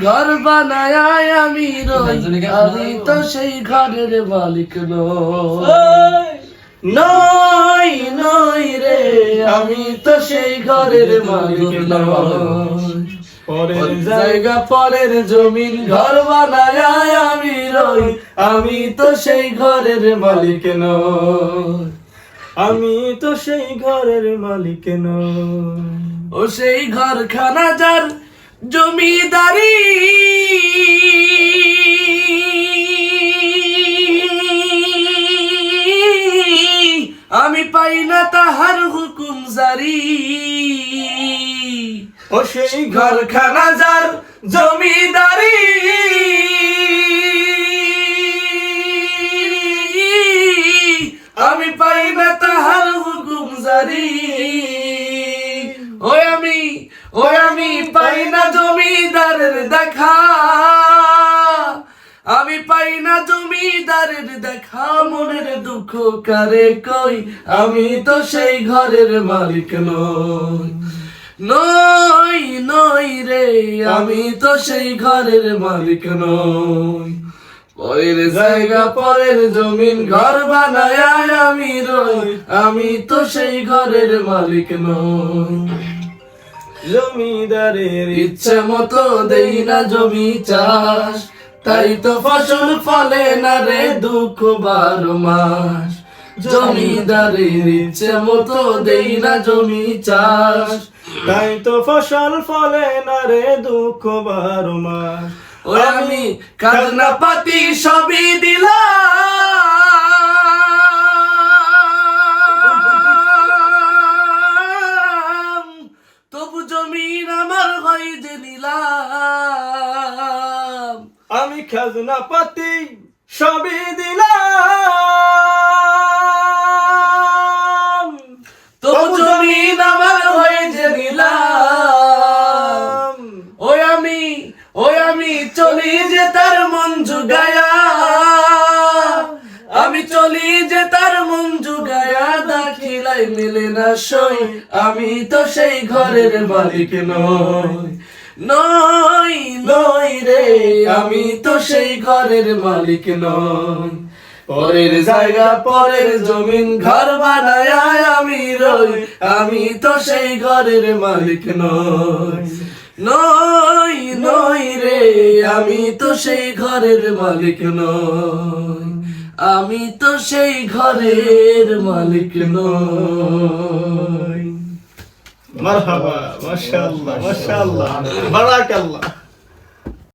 ঘর বানায় আমি রই। আমি তো সেই ঘরের মালিক নই। নই নই রে আমি তো সেই ঘরের মালিক নই। পরের জায়গা পরের জমিন ঘর বানায় আমি রই। আমি তো সেই ঘরের মালিক নই। আমি তো সেই ঘরের মালিক নই। ও সেই ঘরখানা যার জমিদারি। আমি পাই না তাহার হুকুম জারি। ও সেই ঘর ঘরখানা যার জমিদারি। আমি পাই না তাহার হুকুম জারি। ওই আমি পাই না জমিদারের দেখা। আমি পাই না জমিদারের দেখা, মনের দুঃখ কারে কই? আমি তো সেই ঘরের মালিক নই। নই নই রে, আমি তো সেই ঘরের মালিক নই। পরের জায়গা, পরের জমিন, ঘর বানায় আমি রই। আমি তো সেই ঘরের মালিক নই। জমিদারের ইচ্ছে মতো দেই না জমি চাষ। তাই তো ফসল ফলে না রে দুঃখ বারো মাস। জমিদারের ইচ্ছে মতো দেই না জমি চাষ। তাই তো ফসল ফলে না রে দুঃখ বারো মাস। আমি খাজনা পাতি সবই দিলাম। যে নিলাম আমি খাজনা পাতি সবই দিলাম। তবু জমিন আমার হয়ে যে নিলাম ওই আমি ওই আমি চলি যে তার মন জুগায়া। আমি চলি যে তার মন জুগায়া দাখিলাই মিলে না সই। আমি তো সেই ঘরের মালিক নই। নই নই রে, আমি তো সেই ঘরের মালিক নই। পরের জায়গা, পরের জমিন, ঘর বানায় আমি রই। আমি তো সেই ঘরের মালিক নই। নই নই রে, আমি তো সেই ঘরের মালিক নই। আমি তো সেই ঘরের মালিক নই। مرحبا ما شاء الله ما شاء الله. بارك الله.